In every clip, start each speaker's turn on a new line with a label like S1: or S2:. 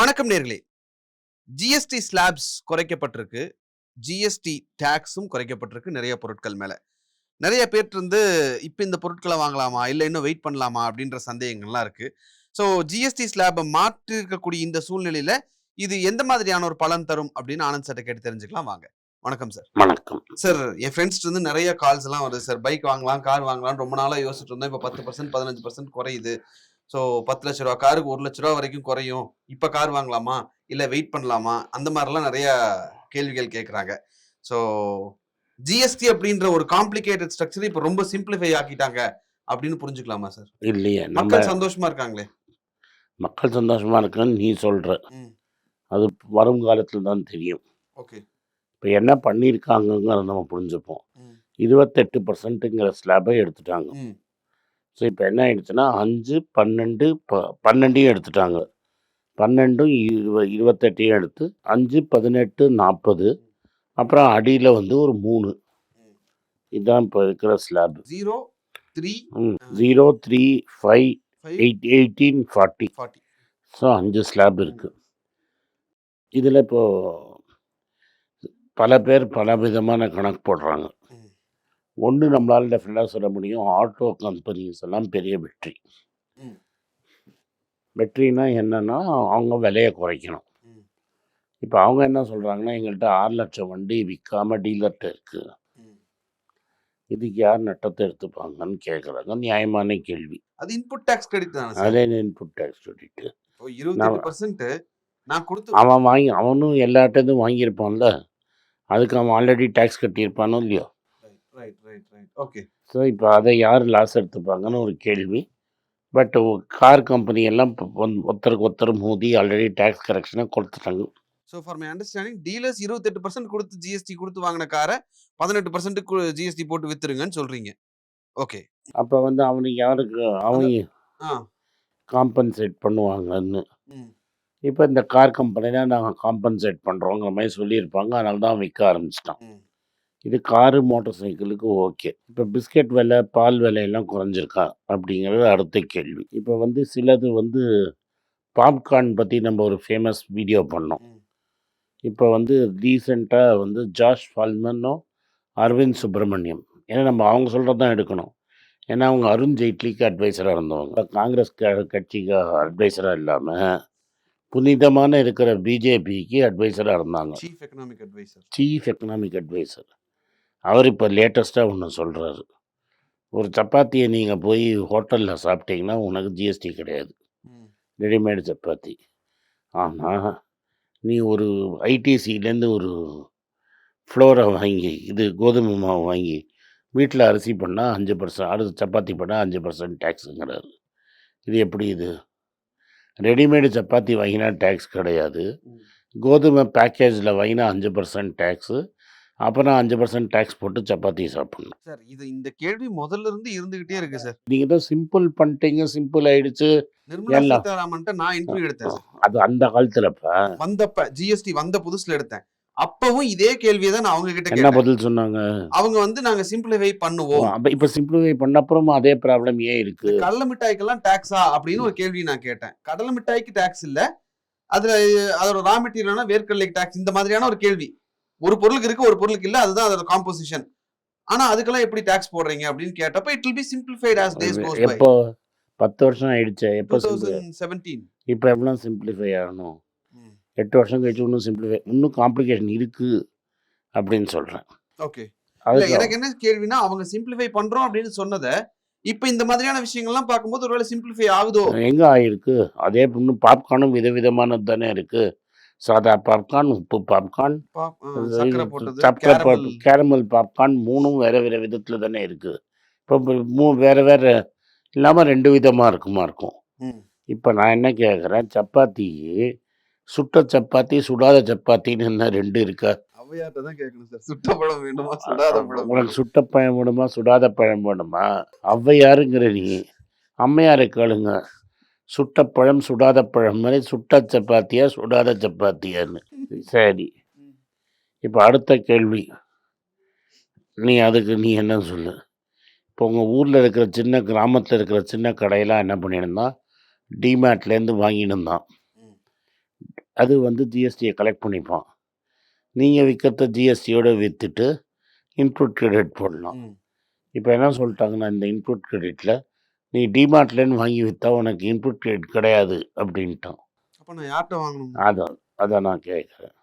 S1: வணக்கம் நேர்களே. GST slabs குறைக்கப்பட்டிருக்கு. ஜிஎஸ்டி டேக்ஸும் குறைக்கப்பட்டிருக்கு நிறைய பொருட்கள் மேல. நிறைய பேர் இருந்து இப்போ இந்த பொருட்களை வாங்கலாமா இல்லை இன்னும் வெயிட் பண்ணலாமா அப்படின்ற சந்தேகங்கள்லாம் இருக்கு. ஸோ ஜிஎஸ்டி ஸ்லாபை மாற்றி இருக்கக்கூடிய இந்த சூழ்நிலையில இது எந்த மாதிரியான ஒரு பலன் தரும் அப்படின்னு ஆனந்த் சார்ட்ட கேட்டு தெரிஞ்சுக்கலாம். வாங்க. வணக்கம் சார்
S2: வணக்கம்.
S1: சார் என் ஃப்ரெண்ட்ஸ் வந்து நிறைய கால்ஸ் எல்லாம் வருது சார் பைக் வாங்கலாம் கார் வாங்கலாம் ரொம்ப நாளா யோசிச்சுட்டு இருந்தோம். இப்போ பத்து பர்சன்ட் பதினஞ்சு பர்சன்ட் குறையுது. ஸோ பத்து லட்ச ரூபா காருக்கு ஒரு லட்ச ரூபா வரைக்கும் குறையும். இப்போ கார் வாங்கலாமா? இல்லை வெயிட் பண்ணலாமா? அந்த மாதிரிலாம் நிறைய கேள்விகள் கேட்குறாங்க. ஸோ ஜிஎஸ்டி அப்படின்ற ஒரு காம்ப்ளிகேட்டட் ஸ்ட்ரக்சர் இப்போ ரொம்ப சிம்பிளிஃபை ஆக்கிட்டாங்க அப்படின்னு புரிஞ்சுக்கலாமா சார்
S2: இல்லையே
S1: மக்கள் சந்தோஷமா இருக்காங்களே?
S2: மக்கள் சந்தோஷமா இருக்குன்னு நீ சொல்ற. அது வரும் காலத்தில் தான் தெரியும்.
S1: ஓகே.
S2: இப்போ என்ன பண்ணியிருக்காங்கங்கிறத நம்ம புரிஞ்சுப்போம். இருபத்தெட்டு பர்சன்ட்டுங்கிற ஸ்லாபை எடுத்துட்டாங்க. ஸோ இப்போ என்ன ஆயிடுச்சுன்னா அஞ்சு பன்னெண்டு ப பன்னெண்டையும் எடுத்துட்டாங்க. பன்னெண்டும் இருவ இருபத்தெட்டையும் எடுத்து அஞ்சு பதினெட்டு நாற்பது அப்புறம் அடியில் வந்து ஒரு மூணு. இதுதான் இப்போ இருக்கிற slab
S1: zero three
S2: zero three five eight eighteen forty
S1: forty
S2: so அஞ்சு ஸ்லாப் இருக்குது இதில் இப்போ பல பேர் பல விதமான கணக்கு போடுறாங்க. ஒன்று நம்மளால் டெஃபினட்டாக சொல்ல முடியும். ஆட்டோ கம்பெனிஸ் எல்லாம் பெரிய வெற்றி. வெற்றினா என்னன்னா அவங்க விலையை குறைக்கணும். இப்போ அவங்க என்ன சொல்கிறாங்கன்னா எங்கள்கிட்ட ஆறு லட்சம் வண்டி விற்காம டீலர்கிட்ட இருக்குது இதுக்கு யார் நட்டத்தை எடுத்துப்பாங்கன்னு கேட்குறாங்க நியாயமான கேள்வி.
S1: அது இன்புட் டேக்ஸ் கிரெடிட் தானே
S2: அதே இன்புட் டேக்ஸ்
S1: பர்சன்ட் நான் கொடுத்து
S2: அவன் வாங்கி அவனும் எல்லார்ட்டதும் வாங்கியிருப்பான்ல. அதுக்கு அவன் ஆல்ரெடி டேக்ஸ் கட்டியிருப்பானோ இல்லையோ?
S1: Right right right okay
S2: so இப்போ அதை யார் லாஸ் எடுத்துப்பாங்கன்னு ஒரு கேள்வி. பட் கார் கம்பெனி எல்லாம் ஒருத்தருக்கு ஒருத்தர் மோதி ஆல்ரெடி டேக்ஸ் கரெக்ஷனை கொடுத்துட்டாங்க.
S1: So for my understanding dealers இருபத்தெட்டு பர்சன்ட் கொடுத்து ஜிஎஸ்டி கொடுத்து வாங்கின காரை பதினெட்டு பர்சன்ட் ஜிஎஸ்டி போட்டு வித்துருங்கன்னு சொல்றீங்க. ஓகே
S2: அப்போ வந்து அவனுக்கு யாருக்கு அவங்க காம்பன்சேட் பண்ணுவாங்கன்னு. இப்போ இந்த கார் கம்பெனிலாம் நாங்கள் காம்பன்சேட் பண்ணுறோங்கிற மாதிரி சொல்லியிருப்பாங்க. அதனால தான் விற்க ஆரம்பிச்சிட்டான் இது காரு மோட்டார் சைக்கிளுக்கு ஓகே. இப்போ பிஸ்கெட் விலை பால் விலையெல்லாம் குறைஞ்சிருக்கா? அப்படிங்கிறது அடுத்த கேள்வி. இப்போ வந்து சிலது வந்து பாப்கார்ன் பற்றி நம்ம ஒரு ஃபேமஸ் வீடியோ பண்ணோம். இப்போ வந்து ரீசெண்டாக வந்து ஜாஷ் ஃபால்மனும் அரவிந்த் சுப்பிரமணியம். ஏன்னா நம்ம அவங்க சொல்கிறது தான் எடுக்கணும். ஏன்னா அவங்க அருண் ஜெய்ட்லிக்கு அட்வைசராக இருந்தவங்க. காங்கிரஸ் கட்சிக்கு அட்வைசராக இல்லாமல் புனிதமான இருக்கிற பிஜேபிக்கு அட்வைசராக இருந்தாங்க.
S1: Chief economic adviser
S2: chief economic adviser அவர் இப்போ லேட்டஸ்ட்டாக ஒன்று சொல்கிறாரு ஒரு சப்பாத்தியை நீங்கள் போய் ஹோட்டலில் சாப்பிட்டீங்கன்னா உனக்கு ஜிஎஸ்டி கிடையாது. ரெடிமேடு சப்பாத்தி. ஆனால் நீ ஒரு ஐடிசிலேருந்து ஒரு ஃப்ளோரை வாங்கி இது கோதுமை மாவு வாங்கி வீட்டில் அரிசி பண்ணால் அஞ்சு பர்சன்ட் அடுத்து சப்பாத்தி பண்ணால் அஞ்சு பர்சன்ட் டேக்ஸுங்கிறாரு இது எப்படி இது? ரெடிமேடு சப்பாத்தி வாங்கினா டேக்ஸ் கிடையாது. கோதுமை பேக்கேஜில் வாங்கினா அஞ்சு பர்சன்ட் டேக்ஸு அப்புறம் அஞ்சு பர்சன்ட் டேக்ஸ் போட்டு சப்பாத்தி சாப்பிட்ணும்.
S1: சார் இது இந்த கேள்வி முதல்ல இருந்து இருந்துகிட்டே இருக்கு சார்.
S2: நீங்கள் தான் சிம்பிள் பண்ணிட்டீங்க சிம்பிள் ஆயிடுச்சு.
S1: நிர்மலா. சீதாராமன்ட்ட நான் இன்டர்வியூ எடுத்தேன்
S2: அது அந்த காலத்துலப்ப
S1: வந்தப்ப ஜிஎஸ்டி வந்த புதுசுல எடுத்தேன். அப்பவும் இதே கேள்வியை தான் நான் அவங்க கிட்ட
S2: என்ன பதில் சொன்னாங்க?
S1: அவங்க வந்து நாங்க சிம்பிளிஃபை பண்ணுவோம்.
S2: இப்ப சிம்பிளிஃபை பண்ண அப்புறமும் அதே ப்ராப்ளம் ஏன் இருக்கு?
S1: கடலை மிட்டாய்க்கெல்லாம் டாக்ஸா அப்படின்னு ஒரு கேள்வி நான் கேட்டேன். கடலை மிட்டாய்க்கு டாக்ஸ் இல்ல. அதுல அதோட ரா மெட்டீரியல்னா வேர்க்கடலைக்கு டாக்ஸ் இந்த மாதிரியான ஒரு கேள்வி. ஒரு பொருளுக்கு இருக்கு ஒரு பொருளுக்கு இல்ல அதுதான் அதோட காம்போசிஷன் ஆனா அதுக்கெல்லாம் எப்படி டாக்ஸ் போடுறீங்க அப்படின்னு கேட்டப்ப it will be simplified as days goes by
S2: எப்போ? பத்து வருஷம் ஆயிடுச்சு எப்போ
S1: டூ
S2: simplify-
S1: தௌசண்ட் செவன்டீன்
S2: இப்போ எவ்வளோ சிம்பிளிஃபை ஆகணும்? எட்டு வருஷம் கழிச்சு இன்னும் சிம்பிளிஃபை இன்னும் காம்ப்ளிகேஷன் இருக்கு அப்படின்னு சொல்றேன்.
S1: ஓகே இல்ல எனக்கு என்ன கேள்வினா அவங்க சிம்பிளிஃபை பண்றோம் அப்படின்னு சொன்னதை இப்ப இந்த மாதிரியான விஷயங்கள்லாம் பார்க்கும்போது ஒருவேளை சிம்பிளிஃபை ஆகுதோ?
S2: எங்க ஆயிருக்கு? அதே இன்னும் பாப்கார்னும் விதவிதமானது தானே இருக்கு. சாதா பாப்கார்ன் உப்பு பாப்கார்ன் சக்கரை. போட்டு கேரமல். பாப்கார்ன் மூணும் வேற வேற விதத்துல தானே இருக்கு. இப்போ மூ வேற வேற இல்லாம ரெண்டு விதமா இருக்குமா இருக்கும். இப்போ நான் என்ன கேட்குறேன் சப்பாத்தி சுட்ட சப்பாத்தி சுடாத சப்பாத்தின்னு என்ன ரெண்டு இருக்கா? உனக்கு சுட்ட பழம் வேணுமா சுடாத பழம் வேணுமா? ஔவையாருங்கிற நீ அம்மையாரை கேளுங்க. சுட்ட பழம் சுடாத பழம் மாதிரி சுட்ட சப்பாத்தியா சுடாத சப்பாத்தியான்னு. சரி. இப்போ அடுத்த கேள்வி. நீ அதுக்கு நீ என்ன சொல்லு? இப்போ உங்கள் ஊரில் இருக்கிற சின்ன கிராமத்தில் இருக்கிற சின்ன கடையெல்லாம் என்ன பண்ணியிருந்தான் டிமேட்லேருந்து இருந்தான்.
S1: ம்.
S2: அது வந்து ஜிஎஸ்டியை கலெக்ட் பண்ணிப்பான். நீங்கள் விற்கிறத ஜிஎஸ்டியோட விற்றுட்டு இன்புட் கிரெடிட் போடலாம். இப்போ என்ன சொல்லிட்டாங்கன்னா இந்த இன்புட் கிரெடிட்டில் நீ டிமார்ட்லேருந்து வாங்கி விற்றா உனக்கு இன்புட் கிரெடிட் கிடையாது அப்படின்ட்டான்.
S1: அப்ப நான் யார்கிட்ட வாங்கணும்?
S2: அதான் அதான் நான் கேட்குறேன்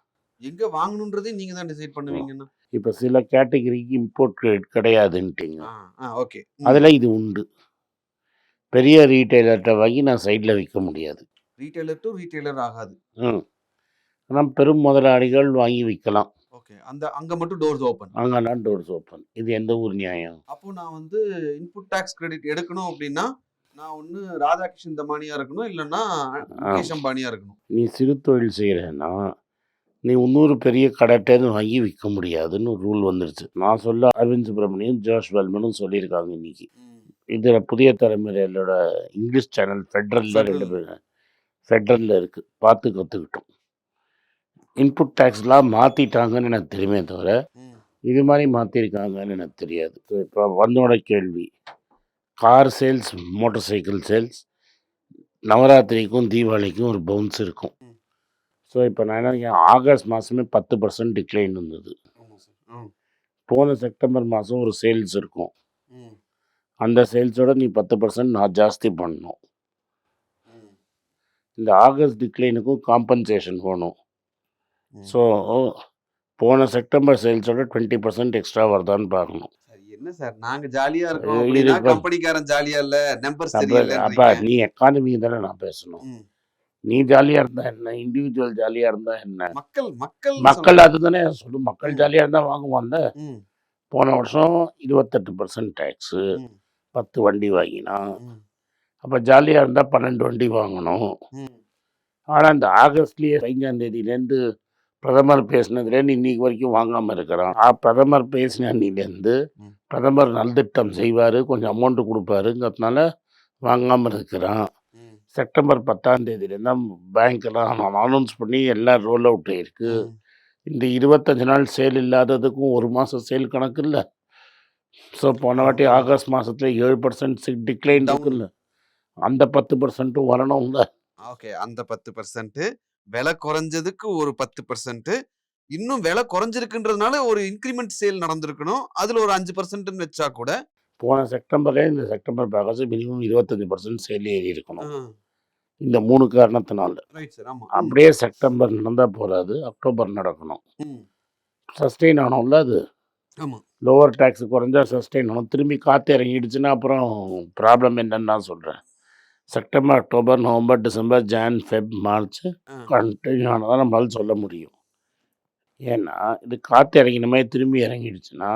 S1: எங்க வாங்கணுன்றதே நீங்க தான் டிசைட் பண்ணுவீங்கன்னா?
S2: இப்போ சில கேட்டகரிக்கு இம்போர்ட் கிடையாதுன்ட்டீங்க.
S1: ஆ ஆ ஓகே
S2: அதில் இது உண்டு. பெரிய ரீட்டைலர்கிட்ட வாங்கி நான் சைடில் விற்க முடியாது.
S1: ரீட்டைலர் டு ரீட்டைலர் ஆகாது.
S2: ம். ஆனால் பெரும் முதலாளிகள் வாங்கி விற்கலாம்
S1: ஓகே. அந்த அங்க மட்டும் டோர்ஸ் ஓபன்
S2: அங்கெல்லாம் டோர்ஸ் ஓப்பன் இது எந்த ஊர் நியாயம்?
S1: அப்போ நான் வந்து இன்புட் டாக்ஸ் கிரெடிட் எடுக்கணும் அப்படின்னா நான் ஒண்ணு ராதாகிருஷ்ணன் தமானியா இருக்கணும் இல்லைன்னா முகேஷ் அம்பானியா இருக்கணும்.
S2: நீ சிறு தொழில் செய்கிறேன்னா நீ இன்னொரு பெரிய கடைட்டேருந்து வாங்கி விற்க முடியாதுன்னு ஒரு ரூல் வந்துருச்சு. நான் சொல்ல அரவிந்த் சுப்ரமணியம் ஜோஷ் வெல்மனும் சொல்லியிருக்காங்க இன்னைக்கு. இதில் புதிய தலைமுறைகளோட இங்கிலீஷ் சேனல் ஃபெட்ரலில் ரெண்டு பேர். ஃபெட்ரலில் இருக்குது பார்த்து கற்றுக்கிட்டோம் இன்புட் டேக்ஸ்லாம் மாற்றிட்டாங்கன்னு எனக்கு தெரியுமே தவிர. இது மாதிரி மாற்றிருக்காங்கன்னு எனக்கு தெரியாது இப்போ வந்தோட கேள்வி car sales motorcycle sales நவராத்திரிக்கும் தீபாவளிக்கும் ஒரு பவுன்ஸ் இருக்கும். ஸோ இப்போ நான் என்ன ஆகஸ்ட் மாதமே பத்து பர்சன்ட் டிக்ளைன் இருந்தது. போன செப்டம்பர் மாதம் ஒரு சேல்ஸ் இருக்கும். அந்த சேல்ஸோட நீ பத்து பர்சன்ட் நான் ஜாஸ்தி பண்ணணும். இந்த ஆகஸ்ட் டிக்ளைனுக்கும் காம்பன்சேஷன் போகணும். ஸோ போன செப்டம்பர் சேல்ஸோட டுவெண்ட்டி பர்சன்ட் எக்ஸ்ட்ரா வருதான்னு பார்க்கணும்.
S1: என்ன சார்? நாங்க ஜாலியா இருக்கோம் கம்பெனிக்காரன் ஜாலியா இல்ல? நம்பர்
S2: அப்போ நீ எக்கானமி தானே நான் பேசணும். நீ ஜாலியாக இருந்தா என்ன? இண்டிவிஜுவல் ஜாலியாக இருந்தா என்ன?
S1: மக்கள் மக்கள்
S2: மக்கள் அதுதானே சொல்லு மக்கள் ஜாலியாக இருந்தால் வாங்குவான்ல. போன வருஷம் இருபத்தெட்டு பர்சன்ட் டேக்ஸு. பத்து வண்டி வாங்கினான்.
S1: ம்.
S2: அப்போ ஜாலியாக இருந்தால் பன்னெண்டு வண்டி வாங்கணும்.
S1: ம்.
S2: ஆனால் இந்த ஆகஸ்ட்லேயே பதினஞ்சாம் தேதியிலேருந்து பிரதமர் பேசினதுலேருந்து இன்னைக்கு வரைக்கும் வாங்காமல் இருக்கிறான் ஆ, பிரதமர் பேசின அன்னிலேருந்து. பிரதமர் நல்திட்டம் செய்வார் கொஞ்சம் அமௌண்ட்டு கொடுப்பாருங்கிறதுனால வாங்காமல் இருக்கிறான். செப்டம்பர் பத்தாம் தேதியிலேருந்து பேங்க்கெல்லாம் அனௌன்ஸ் பண்ணி எல்லாம் ரோல் அவுட் ஆயிருக்கு
S1: ம்.
S2: இந்த இருபத்தஞ்சு நாள் சேல் இல்லாததுக்கும் ஒரு மாதம் சேல் கணக்கு இல்லை ஸோ போன வாட்டி ஆகஸ்ட் மாதத்துல ஏழு பர்சன்ட் டிக்ளைன். இருக்குல்ல அந்த பத்து பர்சன்ட்டும் வரணும்ல
S1: ஓகே அந்த பத்து பர்சன்ட் விலை குறைஞ்சதுக்கு ஒரு பத்து பர்சன்ட் இன்னும் விலை குறைஞ்சிருக்குன்றதுனால ஒரு இன்க்ரிமெண்ட் சேல் நடந்திருக்கணும். அதுல ஒரு அஞ்சு பர்சன்ட்னு வச்சா கூட
S2: போன செப்டம்பரே இந்த செப்டம்பர் பேக்கேஜ் மினிமம் இருபத்தஞ்சு பர்சன்ட் சேல் ஏறி இருக்கணும். இந்த மூணு காரணத்தினால. அப்படியே செப்டம்பர் நடந்தால் போகாது அக்டோபர் நடக்கணும். சஸ்டெயின் ஆனோம்ல அது. லோவர் டேக்ஸ் குறைஞ்சா சஸ்டெயின் ஆகும் திரும்பி காற்று இறங்கிடுச்சுன்னா அப்புறம் ப்ராப்ளம் என்னன்னு நான் சொல்கிறேன் September October November December Jan Feb March. Continue ஆனதான் நம்மளால சொல்ல முடியும். ஏன்னா இது காற்று இறங்கின மாதிரி திரும்பி இறங்கிடுச்சுன்னா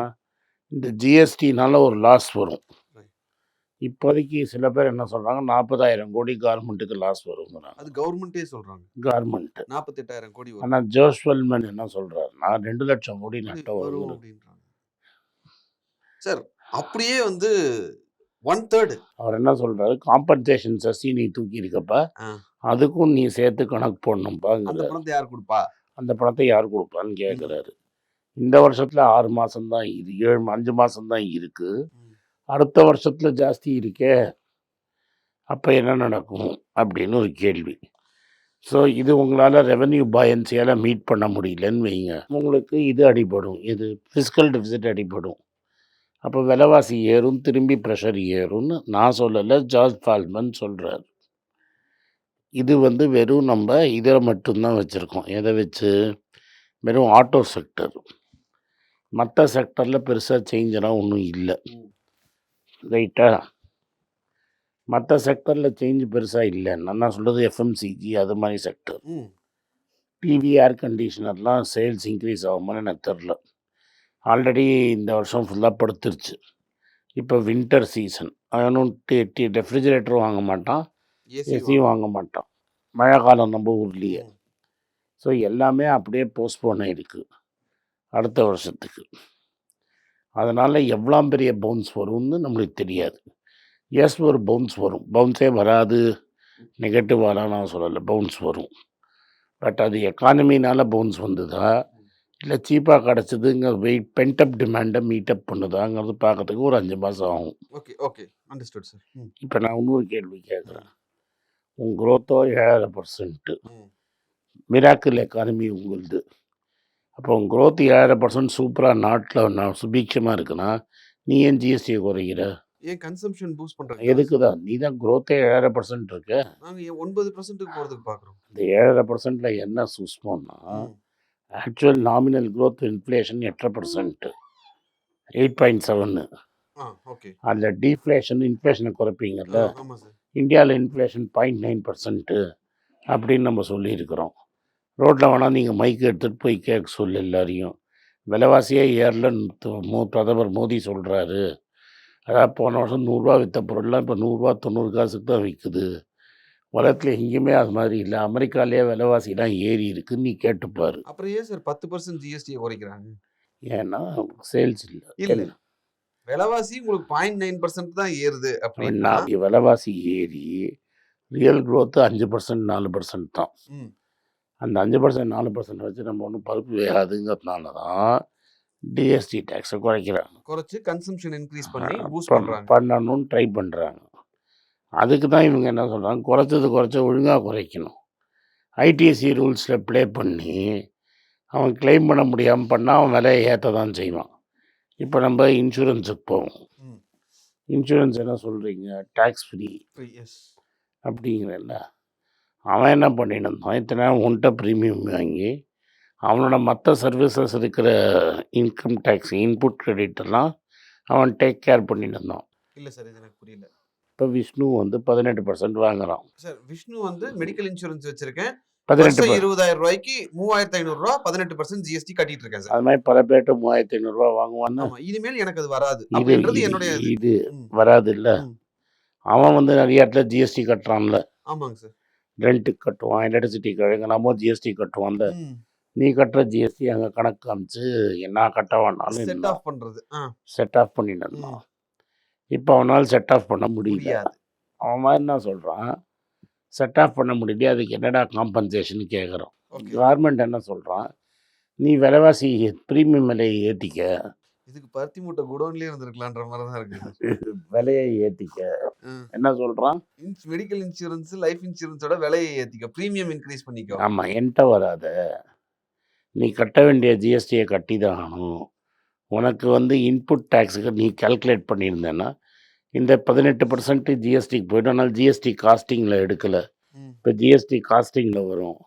S2: இந்த ஜிஎஸ்டினால ஒரு லாஸ் வரும். இப்போதைக்கு சில பேர் என்ன சொல்கிறாங்க நாற்பதாயிரம் கோடி கவர்மெண்ட்டுக்கு லாஸ் வருங்கிறாங்க.
S1: அது கவர்மெண்ட்டே சொல்றாங்க.
S2: கவர்மெண்ட்டு
S1: நாற்பத்தெட்டாயிரம் கோடி
S2: ஆனால் ஜோஸ்வெல்மன் என்ன சொல்கிறாருன்னா ரெண்டு லட்சம் கோடி நட்டம்
S1: வரும்
S2: வரும்
S1: அப்படின்றாங்க. சார் அப்படியே வந்து ஒன் தேர்டு
S2: அவர் என்ன சொல்கிறாரு காம்பன்சேஷன் சசி நீ தூக்கி இருக்கப்ப. அதுக்கும் நீ சேர்த்து கணக்கு
S1: அந்த
S2: போடணும்பாங்கிற
S1: பணத்தை யார் கொடுப்பா?
S2: அந்த பணத்தை யார் கொடுப்பான்னு கேட்குறாரு இந்த வருஷத்தில் ஆறு மாதம்தான் இது ஏழு அஞ்சு மாதம்தான் இருக்குது. அடுத்த வருஷத்தில் ஜாஸ்தி இருக்கே. அப்போ என்ன நடக்கும்? அப்படின்னு ஒரு கேள்வி. ஸோ இது உங்களால் ரெவென்யூ பாயன்சியால் மீட் பண்ண முடியலன்னு வைங்க. உங்களுக்கு இது அடிபடும். இது ஃபிசிக்கல் டெபிசிட் அடிபடும். அப்போ விலைவாசி ஏறும் திரும்பி ப்ரெஷர் ஏறும்னு நான் சொல்லலை ஜார்ஜ் ஃபால்மன் சொல்கிறார் இது வந்து வெறும் நம்ம இதை மட்டும்தான் வச்சுருக்கோம். எதை வச்சு? வெறும் ஆட்டோ செக்டர் மற்ற செக்டரில் பெருசாக சேஞ்செல்லாம் ஒன்றும் இல்லை. ரைட்டா மற்ற செக்டரில் சேஞ்ச் பெருசாக இல்லை. நான் சொல்கிறது எஃப்எம்சிஜி அது மாதிரி செக்டர். டிவி ஏர் கண்டிஷனர்லாம் சேல்ஸ் இன்க்ரீஸ் ஆகுமான்னு எனக்கு தெரில ஆல்ரெடி இந்த வருஷம் ஃபுல்லாக படுத்துருச்சு. இப்போ வின்டர் சீசன் அவனும் டி டி ரெஃப்ரிஜிரேட்டரும் வாங்க மாட்டான்.
S1: ஏசி
S2: ஏசியும் வாங்க. மாட்டான். மழை காலம் நம்ம ஊர்லேயே. ஸோ எல்லாமே அப்படியே போஸ்ட்போன் ஆகிருக்கு அடுத்த வருஷத்துக்கு. அதனால் எவ்வளோ பெரிய பவுன்ஸ் வரும்னு நம்மளுக்கு தெரியாது. எஸ் ஒரு பவுன்ஸ் வரும். பவுன்ஸே வராது. நெகட்டிவ் வரான்னு நான் சொல்லலை. பவுன்ஸ் வரும். பட் அது எக்கானமினால பவுன்ஸ் வந்ததா? இல்லை சீப்பாக கிடச்சதுங்க வெயிட் பென்டப் டிமாண்டை மீட்டப் பண்ணுதாங்கிறது பார்க்கறதுக்கு ஒரு அஞ்சு மாதம் ஆகும்.
S1: Okay okay. Understood sir.
S2: இப்போ நான் இன்னொரு கேள்வி கேட்குறேன் உன் குரோத்தோ ஏழரை பர்சன்ட்டு. மிராக்கிள் எக்கானமி உங்களுது. அப்போ growth ஏழரை பர்சன்ட் சூப்பராக நாட்டில் நான் சுபீட்சமாக இருக்குன்னா நீ ஏன் ஜிஎஸ்டியை குறைக்கிற?
S1: ஏன் கன்சம்ஷன் பூஸ்ட் பண்றாங்க
S2: எதுக்கு தான் நீ தான் growth-ஏ ஏழரை பர்சன்ட் இருக்கு.
S1: நாங்க ஏன் ஒன்பது பர்சன்ட்டுக்கு போறதுக்கு பாக்குறோம்.
S2: இந்த ஏழரை பர்சன்டில் என்ன சுஸ்மோன்னா
S1: ம்.
S2: ஆக்சுவல் நாமினல் growth இன்ஃப்ளேஷன் எட்டரை பர்சன்ட் எயிட் பாயிண்ட் செவன்னு அதில் டீஃப்ளேஷன் இன்ஃப்ளேஷனை குறைப்பீங்கல்ல? இந்தியாவில் இன்ஃப்ளேஷன் பாயிண்ட் நைன் பர்சன்ட்டு அப்படின்னு நம்ம சொல்லியிருக்கிறோம். ரோட்டில் வேணால் நீங்கள் மைக்கு எடுத்துகிட்டு போய் கேட்க சொல்லு எல்லாரையும். விலைவாசியே ஏறலன்னு பிரதமர் மோடி சொல்கிறாரு அதாவது போன வருஷம் நூறுரூவா விற்ற பொருள்லாம் இப்போ நூறுரூவா தொண்ணூறு காசுக்கு தான் விற்குது உலகத்தில் எங்கேயுமே அது மாதிரி இல்லை. அமெரிக்காலேயே விலைவாசிலாம் ஏறி இருக்குன்னு நீ கேட்டுப்பாரு.
S1: அப்புறம் ஏன் சார் பத்து பர்சன்ட் ஜிஎஸ்டியை குறைக்கிறாங்க?
S2: ஏன்னா சேல்ஸ் இல்லை.
S1: இல்ல. விலைவாசி உங்களுக்கு பாயிண்ட் நைன் பர்சன்ட் தான் ஏறுது அப்படின்னா
S2: விலைவாசி ஏறி ரியல் growth அஞ்சு பர்சன்ட் நாலு பர்சன்ட் தான். அந்த அஞ்சு பர்சன்ட் நாலு பர்சன்ட் வச்சு நம்ம ஒன்றும் பருப்பு வேகாதுங்கிறதுனால தான் டிஎஸ்டி டேக்ஸை குறைக்கிறாங்க.
S1: குறைச்சு கன்சம்ஷன் இன்க்ரீஸ் பண்ணி பூஸ்ட்
S2: பண்-
S1: பண்றாங்க.
S2: பண்ணணும்னு ட்ரை பண்ணுறாங்க அதுக்கு தான் இவங்க என்ன சொல்கிறாங்க குறைச்சது குறைச்ச ஒழுங்காக குறைக்கணும். ஐடிஎஸ்சி ரூல்ஸில் ப்ளே பண்ணி அவன் க்ளைம் பண்ண முடியாமல் பண்ணால் அவன் விலையை ஏற்ற தான் செய்வான். இப்போ நம்ம இன்சூரன்ஸுக்கு போவோம். இன்சூரன்ஸ் என்ன சொல்கிறீங்க டேக்ஸ் ஃப்ரீ
S1: எஸ்
S2: அப்படிங்கிறல்ல அவன் என்ன பண்ணிட்டு இருந்தான்? இத்தனை நாள் உன்கிட்ட ப்ரீமியம் வாங்கி அவனோட மற்ற சர்வீசஸ் இருக்கிற இன்கம் டேக்ஸ் இன்புட் கிரெடிட் எல்லாம் அவன் டேக் கேர் பண்ணிட்டு இருந்தான்.
S1: இல்ல சார் இது எனக்கு புரியல.
S2: இப்போ விஷ்ணு வந்து பதினெட்டு பர்சன்ட் வாங்குறான்.
S1: சார் விஷ்ணு வந்து மெடிக்கல் இன்சூரன்ஸ் வச்சிருக்கேன்.
S2: பதினெட்டு
S1: இருபதாயிரம் ரூபாய்க்கு மூவாயிரத்தி ஐநூறு ரூபாய் பதினெட்டு பர்சன்ட் ஜிஎஸ்டி கட்டிட்டு இருக்கேன் சார்.
S2: அது மாதிரி பல பேர்ட்டு மூவாயிரத்தி ஐநூறுரூவா வாங்குவான்னா.
S1: இனிமேல் எனக்கு அது வராது. அப்படின்றது என்னுடைய இது.
S2: வராது இல்லை. அவன் வந்து நிறைய இடத்துல ஜிஎஸ்டி கட்டுறான்ல.
S1: ஆமாங்க சார்.
S2: ரெண்ட்டுக்கு கட்டுவான் எலக்ட்ரிசிட்டி கழுங்கினாமோ ஜிஎஸ்டி கட்டுவான்ல. நீ கட்டுற ஜிஎஸ்டி அங்கே கணக்கு காமிச்சு என்ன கட்ட வேணாலும்
S1: செட் ஆஃப் பண்றது. ஆ,
S2: செட் ஆஃப் இருந்தான் இப்போ அவனால் செட் ஆஃப் பண்ண முடியல.
S1: முடியாது.
S2: அவன் மாதிரி என்ன சொல்கிறான் செட் ஆஃப் பண்ண முடியல அதுக்கு என்னடா காம்பன்சேஷன் கேட்குறோம் கவர்மெண்ட் என்ன சொல்கிறான் நீ விலைவாசி ப்ரீமியம் விலையை ஏற்றிக்க
S1: இதுக்கு பருத்தி மூட்டை குடோன்லயே இருந்திருக்கலான்ற மாதிரி தான் இருக்கு.
S2: விலையை ஏற்றிக்க. என்ன சொல்கிறான்
S1: மெடிக்கல் இன்சூரன்ஸ் லைஃப் இன்சூரன்ஸோட விலையை ஏத்திக்க. ப்ரீமியம் இன்க்ரீஸ் பண்ணிக்கோ.
S2: ஆமாம் என்கிட்ட வராத. நீ கட்ட வேண்டிய ஜிஎஸ்டியை கட்டி தான் ஆகணும். உனக்கு வந்து இன்புட் டேக்ஸுக்கு நீ கால்குலேட் பண்ணியிருந்தேன்னா இந்த பதினெட்டு பர்சன்ட் ஜிஎஸ்டிக்கு போய்ட்டு ஆனால் ஜிஎஸ்டி காஸ்டிங்கில் எடுக்கலை. இப்போ ஜிஎஸ்டி காஸ்டிங்கில் வரும்.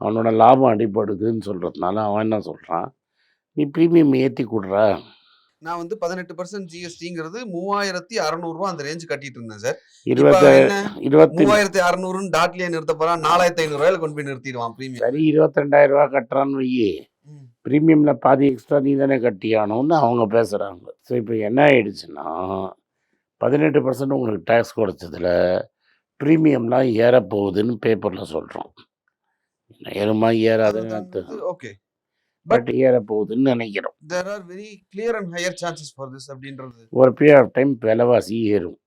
S2: அவனோட லாபம் அடிபடுதுன்னு சொல்கிறதுனால அவன் என்ன சொல்கிறான் நீ ப்ரீமியம் ஏற்றி கொடுறா.
S1: நான் வந்து பதினெட்டு பர்சன்ட் ஜிஎஸ்டிங்கிறது மூவாயிரத்தி அறநூறுவா அந்த ரேஞ்ச் கட்டிட்டு இருந்தேன் சார்.
S2: இருபத்த இருபத்தி
S1: மூவாயிரத்தி அறுநூறுன்னு டாட்லயே நிறுத்த போறான். நாலாயிரத்தி ஐநூறு ரூபாயில கொண்டு போய் நிறுத்திடுவான் ப்ரீமியம்
S2: சரி இருபத்தெண்டாயிரம் ரூபா கட்டுறான்னு வையே. ப்ரீமியமில் பாதி எக்ஸ்ட்ரா நீ தானே கட்டியானோன்னு அவங்க பேசுகிறாங்க ஸோ இப்போ என்ன ஆயிடுச்சுன்னா பதினெட்டு பர்சன்ட் உங்களுக்கு டேக்ஸ் குறைச்சதுல ப்ரீமியம்லாம் ஏறப்போகுதுன்னு பேப்பரில் சொல்கிறோம் ஏறுமா ஏறாதுன்னு
S1: ஓகே
S2: பட் ஏறப்போகுதுன்னு நினைக்கிறோம்.
S1: There are very clear and higher chances for this அப்படின்றது.
S2: ஒரு பீரியட் ஆஃப் டைம் விலைவாசி ஏறும்.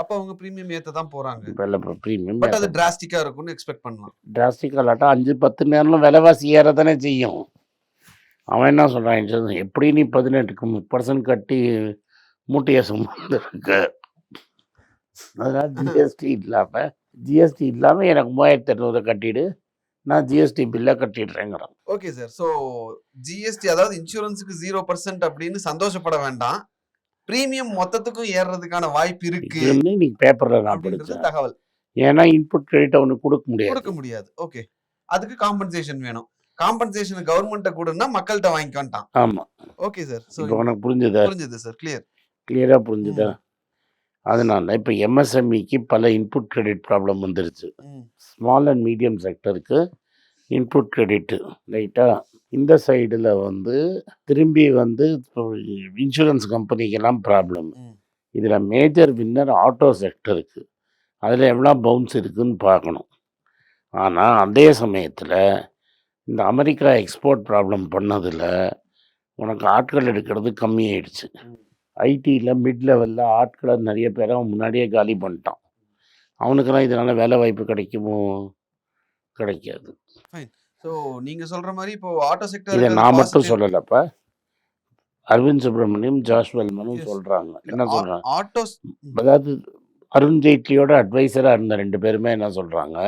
S1: அப்ப அவங்க ப்ரீமியம் ஏத்த தான் போறாங்க.
S2: விலை ப்ரீமியம்
S1: பட் அது டிராஸ்டிக்கா இருக்கும்னு எக்ஸ்பெக்ட் பண்ணலாம்.
S2: டிராஸ்டிக் அல்லாட்டா அஞ்சு பத்து நேரம் விலைவாசி ஏற தானே செய்யும். அவன் என்ன சொல்கிறான் எப்படி நீ பதினெட்டுக்கு பர்சன்ட் கட்டி மூட்டையை சுமந்துருக்க அதனால் ஜிஎஸ்டி இல்லாமல் ஜிஎஸ்டி இல்லாமல் எனக்கு மூவாயிரத்தி எட்நூறு கட்டிடு. நான் ஜிஎஸ்டி பில்லை கட்டிடுறேங்கிறான்.
S1: ஓகே சார் ஸோ ஜிஎஸ்டி அதாவது இன்சூரன்ஸுக்கு ஜீரோ பர்சன்ட் அப்படின்னு சந்தோஷப்பட வேண்டாம். பிரீமியம் மொத்தத்துக்கும் ஏறுறதுக்கான வாய்ப்பு இருக்கு
S2: இதுன்னு நீ பேப்பரில் நான் படித்தேன்
S1: தகவல்.
S2: ஏன்னா இன்புட் கிரெடிட் அவனுக்கு கொடுக்க முடியாது.
S1: கொடுக்க முடியாது. ஓகே அதுக்கு காம்பன்சேஷன் வேணும். காம்பன்சேஷன் கவர்மெண்ட்ட கூடனா மக்கள்கிட்ட வாங்கிக்கொண்டான்
S2: ஆமாம்
S1: ஓகே சார் ஸோ
S2: உனக்கு புரிஞ்சுதா?
S1: புரிஞ்சுது சார் கிளியர்
S2: கிளியராக புரிஞ்சுதா? அதனால இப்போ எம்எஸ்எம்இக்கு பல இன்புட் கிரெடிட் ப்ராப்ளம் வந்துருச்சு. ஸ்மால் அண்ட் மீடியம் செக்டருக்கு இன்புட் கிரெடிட்டு ரைட்டா இந்த சைடில் வந்து திரும்பி வந்து இன்சூரன்ஸ் கம்பெனிக்கெல்லாம் ப்ராப்ளம் இதில் மேஜர் வின்னர் ஆட்டோ செக்டருக்கு அதில் எவ்வளோ பவுன்ஸ் இருக்குன்னு பார்க்கணும். ஆனால் அதே சமயத்தில் இந்த அமெரிக்கா எக்ஸ்போர்ட் ப்ராப்ளம் பண்ணதில் உனக்கு ஆட்கள் எடுக்கிறது கம்மியாயிடுச்சு. ஐடியில் மிட் லெவலில் ஆட்களை நிறைய பேரை அவன் முன்னாடியே காலி பண்ணிட்டான். அவனுக்கெல்லாம் இதனால் வேலை வாய்ப்பு கிடைக்குமோ? கிடைக்காது.
S1: ஸோ நீங்க சொல்ற மாதிரி இப்போ ஆட்டோ செக்டர்
S2: இதை நான் மட்டும் சொல்லலப்பா. அரவிந்த் சுப்ரமணியம் ஜாஷ் வெல்மனும். சொல்கிறாங்க என்ன சொல்கிறாங்க
S1: ஆட்டோஸ்
S2: அதாவது அருண் ஜேட்லியோட அட்வைசராக இருந்த ரெண்டு பேருமே என்ன சொல்கிறாங்க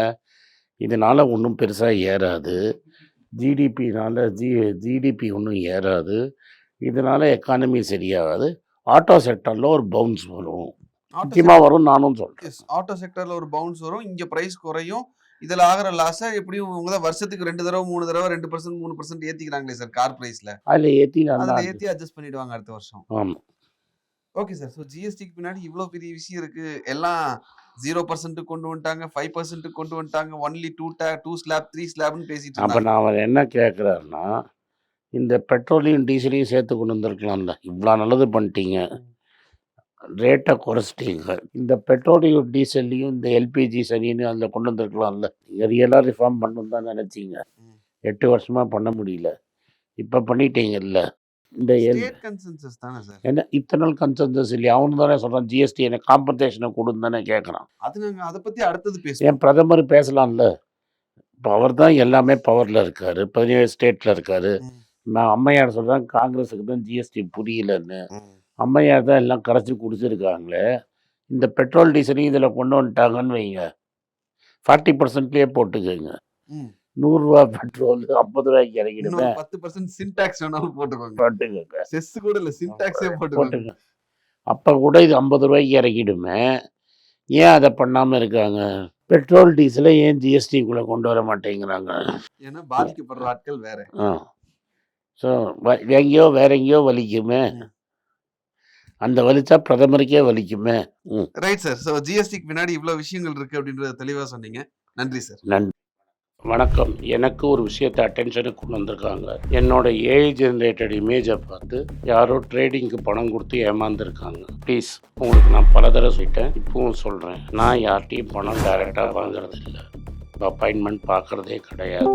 S2: இதனால் ஒன்றும் பெருசாக ஏறாது. ஜிடிபினால் ஜி ஜிடிபி ஒன்றும் ஏறாது. இதனால் எக்கானமி சரியாகாது. ஆட்டோ செக்டரில் ஒரு பவுன்ஸ் வரும். முக்கியமாக வரும் நானும் சொல்கிறேன்
S1: ஆட்டோ செக்டர்ல ஒரு பவுன்ஸ் வரும். இங்க பிரைஸ் குறையும். இதுல ஆகிற லாஸை எப்படியும் உங்க தான் வருஷத்துக்கு ரெண்டு தடவை மூணு தடவை ரெண்டு பர்சன்ட் மூணு பர்சன்ட் ஏத்திக்கிறாங்களே சார் கார் பிரைஸ்ல
S2: அதில் ஏற்றி
S1: அதுல ஏத்தி அட்ஜஸ்ட் பண்ணிடுவாங்க அடுத்த வருஷம்.
S2: ஆமாம்
S1: ஓகே சார் ஸோ ஜிஎஸ்டிக்கு பின்னாடி இவ்வளோ பெரிய விஷயம் இருக்கு. எல்லாம் ஜீரோ பர்சன்ட் கொண்டு வந்துட்டாங்க ஃபைவ் பர்சன்ட் கொண்டு வந்துட்டாங்க. Only today two slab three ஸ்லாப்னு பேசிட்டு
S2: அப்போ நான் அவர் என்ன கேட்குறாருன்னா இந்த பெட்ரோலையும் டீசலையும் சேர்த்து கொண்டு வந்திருக்கலாம்ல. இவ்வளோ நல்லது பண்ணிட்டீங்க. ரேட்டை குறைச்சிட்டீங்க. இந்த பெட்ரோலையும் டீசல்லையும் இந்த எல்பிஜி சரின்னு அதில் கொண்டு வந்திருக்கலாம்ல. நீங்கள் ரியலாக ரிஃபார்ம் பண்ணணும் தான் நினச்சிங்க. எட்டு வருஷமாக பண்ண முடியல. இப்போ பண்ணிட்டீங்கல்ல. இந்த என்ன? இத்தனை நாள் கன்சன்சஸ் இல்லையா? அவனு தானே சொல்கிறான் ஜிஎஸ்டி எனக்கு காம்பன்சேஷனை கொடுன்னு தானே கேட்குறான்
S1: அது நாங்க அதை பத்தி அடுத்தது பேசுவோம்.
S2: ஏன் பிரதமர் பேசலாம்ல? இப்போ அவர் தான் எல்லாமே பவரில் இருக்கார். பதினேழு ஸ்டேட்டில் இருக்கார். நான் அம்மையார் சொல்கிறேன் காங்கிரஸுக்கு தான் ஜிஎஸ்டி புரியலன்னு. அம்மையார் தான் எல்லாம் கரைச்சி குடிச்சிருக்காங்களே இந்த பெட்ரோல் டீசலையும் இதில் கொண்டு வந்துட்டாங்கன்னு வைங்க. ஃபார்ட்டி பர்சன்ட்லேயே போட்டுக்கோங்க. நூறுரூவா பெட்ரோல் ஐம்பது ரூபாய்க்கு இறங்கிடுமே
S1: இன்னொரு பத்து பர்சன்ட் சின்டாக்ஸ் வேணாலும் போட்டுக்கோங்க.
S2: போட்டுக்கோங்க.
S1: செஸ் கூட இல்ல சின்டாக்ஸே போட்டுக்கோங்க.
S2: போட்டுங்க அப்போ கூட இது ஐம்பது ரூபாய்க்கு இறக்கிடுமே. ஏன் அதை பண்ணாமல் இருக்காங்க? பெட்ரோல் டீசலை ஏன் ஜிஎஸ்டிக்குள்ளே கொண்டு வர மாட்டேங்கிறாங்க?
S1: ஏன்னா பாதிக்கப்படுற ஆட்கள் வேற.
S2: ஸோ எங்கேயோ வேற எங்கேயோ வலிக்குமே. அந்த வலிச்சா பிரதமருக்கே வலிக்குமே. ம்.
S1: Right sir. ஸோ ஜிஎஸ்டிக்கு பின்னாடி இவ்வளவு விஷயங்கள் இருக்கு அப்படின்றத தெளிவா சொன்னீங்க. நன்றி சார்.
S2: நன்றி வணக்கம். எனக்கு ஒரு விஷயத்தை அட்டென்ஷனுக்கு கொண்டு வந்திருக்காங்க. என்னோட ஏஐ ஜென்ரேட்டட் இமேஜை பார்த்து யாரோ ட்ரேடிங்க்கு பணம் கொடுத்து ஏமாந்துருக்காங்க. ப்ளீஸ் உங்களுக்கு நான் பல தடவை சொல்லிட்டேன். இப்பவும் சொல்கிறேன் நான் யார்கிட்டையும் பணம் டைரெக்டாக வாங்குறது இல்லை அப்பாயின்மெண்ட் பார்க்குறதே கிடையாது.